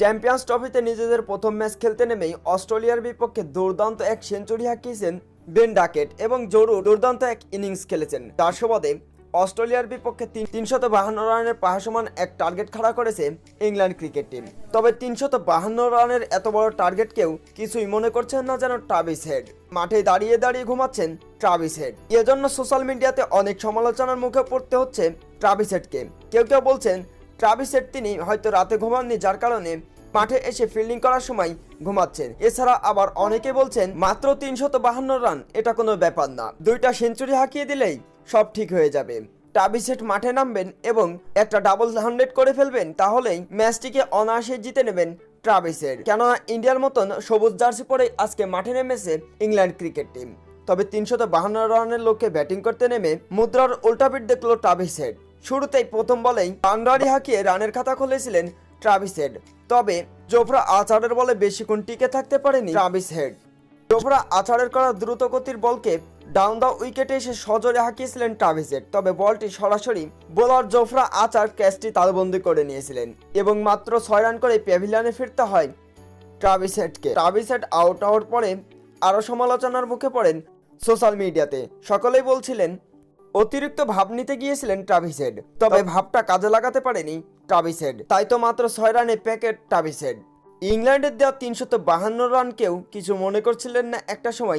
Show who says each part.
Speaker 1: Champions ট্রফিতে নিজেদের প্রথম ম্যাচ খেলতে নেমেই অস্ট্রেলিয়ার বিপক্ষে দুর্দান্ত এক সেঞ্চুরি হাঁকিয়েছেন বেন ডাকেট এবং জরু দুর্দান্ত এক ইনিংস খেলেছেন। তার সুবাদে অস্ট্রেলিয়ার বিপক্ষে তিনশত বাহান্ন রানের পাহাসমান এক টার্গেট খাড়া করেছে ইংল্যান্ড ক্রিকেট টিম। তবে তিনশত বাহান্ন রানের এত বড় টার্গেটকেও কিছুই মনে করছেন না যেন ট্রাভিস হেড। মাঠে দাঁড়িয়ে দাঁড়িয়ে ঘুমাচ্ছেন ট্রাভিস হেড। এজন্য সোশ্যাল মিডিয়াতে অনেক সমালোচনার মুখে পড়তে হচ্ছে ট্রাভিস হেডকে। কেউ কেউ বলছেন ট্রাভিস হেড তিনি হয়তো রাতে ঘুমাননি, যার কারণে মাঠে এসে ফিল্ডিং করার সময় ঘুমাচ্ছেন। এছাড়া আবার অনেকে বলছেন, মাত্র তিনশত বাহান্ন রান, এটা কোনো ব্যাপার না। দুইটা সেঞ্চুরি হাঁকিয়ে দিলেই সব ঠিক হয়ে যাবে। টাবিসেট মাঠে নামবেন এবং একটা ডাবল হান্ড্রেড করে ফেলবেন, তাহলেই ম্যাচটিকে অনায়াসে জিতে নেবেন ট্রাভিসের। কেননা ইন্ডিয়ার মতন সবুজ জার্সি পরে আজকে মাঠে নেমেছে ইংল্যান্ড ক্রিকেট টিম। তবে তিনশত বাহান্ন রানের লক্ষ্যে ব্যাটিং করতে নেমে মুদ্রার উল্টাপিট দেখল ট্রাভিসেড শুরুতেই প্রথম বলেই পান্ডারি হাঁকিয়ে রানের খাতা খুলেছিলেন ট্রাভিস হেড। তবে জোফরা আচারের বলে বেশিক্ষণ টিকে থাকতে পারেনি ট্রাভিস হেড। জোফরা আচারের করা দ্রুত গতির বলকে ডাউন দ্য উইকেটে এসে সজোরে হাঁকিয়েছিলেন ট্রাভিস হেড। তবে বলটি সরাসরি বোলার জোফরা আচার ক্যাচটি তালবন্দি করে নিয়েছিলেন এবং মাত্র ছয় রান করে প্যাভিলিয়নে ফিরতে হয় ট্রাভিস হেডকে। ট্রাভিস হেড আউট হওয়ার পরে আরও সমালোচনার মুখে পড়েন সোশ্যাল মিডিয়াতে। সকলেই বলছিলেন অতিরিক্ত ভাব নিতে গিয়েছিলেন ট্রাভিসেড তবে ভাবটা কাজে লাগাতে পারেনি ট্রাভিসেড তাই তো মাত্র ছয় রানে প্যাকেট ট্রাভিসেড ইংল্যান্ডের দেওয়া তিনশত বাহান্ন রানকেও কিছু মনে করছিলেন না একটা সময়